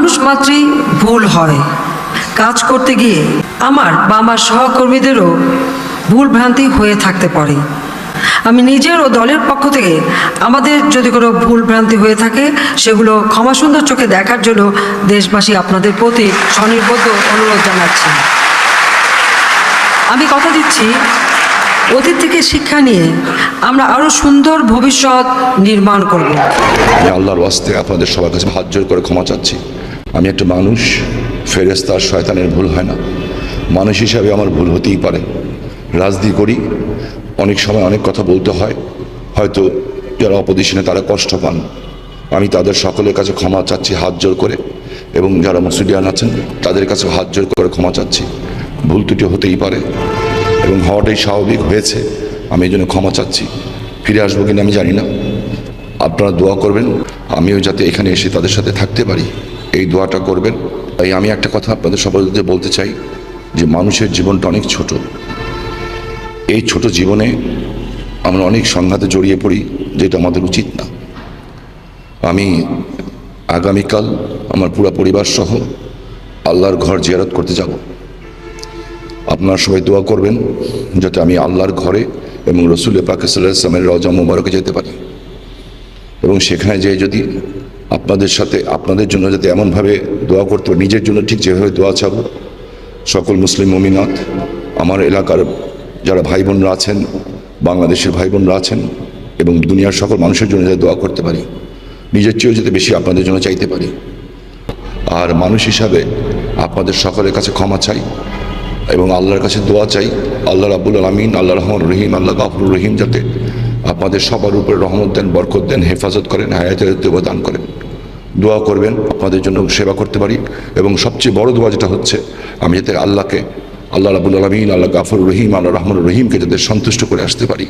মানুষ মাত্রই ভুল হয়। কাজ করতে গিয়ে আমার বা আমার সহকর্মীদেরও ভুল ভ্রান্তি হয়ে থাকতে পারে। আমি নিজের ও দলের পক্ষ থেকে আমাদের যদি কোনো ভুল ভ্রান্তি হয়ে থাকে, সেগুলো ক্ষমা সুন্দর চোখে দেখার জন্য দেশবাসী আপনাদের প্রতি স্বনির্বদ্ধ অনুরোধ জানাচ্ছি। আমি কথা দিচ্ছি, অতীত থেকে শিক্ষা নিয়ে আমরা আরও সুন্দর ভবিষ্যৎ নির্মাণ করব। আল্লাহর আপনাদের সবার কাছে হাত জোর করে ক্ষমা চাচ্ছি। আমি একটা মানুষ ফেরেস্তার শয়তানের ভুল হয় না। মানুষ হিসাবে আমার ভুল হতেই পারে। রাজনীতি করি, অনেক সময় অনেক কথা বলতে হয়। হয়তো যারা অপোজিশনে তারা কষ্ট পান। আমি তাদের সকলের কাছে ক্ষমা চাচ্ছি হাত জোর করে এবং যারা মুসলিয়ান আছেন, তাদের কাছে হাত জোর করে ক্ষমা চাচ্ছি। ভুল ত্রুটি হতেই পারে এবং হওয়াটাই স্বাভাবিক হয়েছে। আমি এই জন্য ক্ষমা চাচ্ছি। ফিরে আসব কিনা আমি জানি না। আপনারা দোয়া করবেন, আমিও যাতে এখানে এসে তাদের সাথে থাকতে পারি। এই দোয়াটা করবেন। তাই আমি একটা কথা আপনাদের সবার বলতে চাই যে মানুষের জীবনটা অনেক ছোট। এই ছোট জীবনে আমরা অনেক সংঘাতে জড়িয়ে পড়ি, যেটা আমাদের উচিত না। আমি আগামীকাল আমার পুরা পরিবার সহ আল্লাহর ঘর জিয়ারত করতে যাব। আপনারা সবাই দোয়া করবেন যাতে আমি আল্লাহর ঘরে এবং রসুল পাক সাল্লাহ ইসলামের রজা মুবারকে যেতে পারি। এবং সেখানে যেয়ে যদি আপনাদের সাথে, আপনাদের জন্য যাতে এমনভাবে দোয়া করতে নিজের জন্য ঠিক যেভাবে দোয়া চাব। সকল মুসলিম মমিনাথ আমার এলাকার যারা ভাই বোনরা আছেন, বাংলাদেশের ভাই বোনরা আছেন এবং দুনিয়ার সকল মানুষের জন্য যাতে দোয়া করতে পারি। নিজের চেয়েও যাতে বেশি আপনাদের জন্য চাইতে পারি। আর মানুষ হিসাবে আপনাদের সকলের কাছে ক্ষমা চাই এবং আল্লাহর কাছে দোয়া চাই। আল্লাহ রাবুল আলমিন, আল্লাহ রহমান রহিম, আল্লাহ গাফুর রহিম যাতে আপনাদের সবার উপরে রহমত দেন, বরকত দেন, হেফাজত করেন, হায়াতের দান করেন। দোয়া করবেন, আপনাদের জন্য সেবা করতে পারি। এবং সবচেয়ে বড় দোয়া যেটা হচ্ছে, আমি যাতে আল্লাহকে, আল্লাহ রাবুল আলমিন, আল্লাহ গাফর রহিম, আল্লাহ রহমান রহিমকে যাতে সন্তুষ্ট করে আসতে পারি।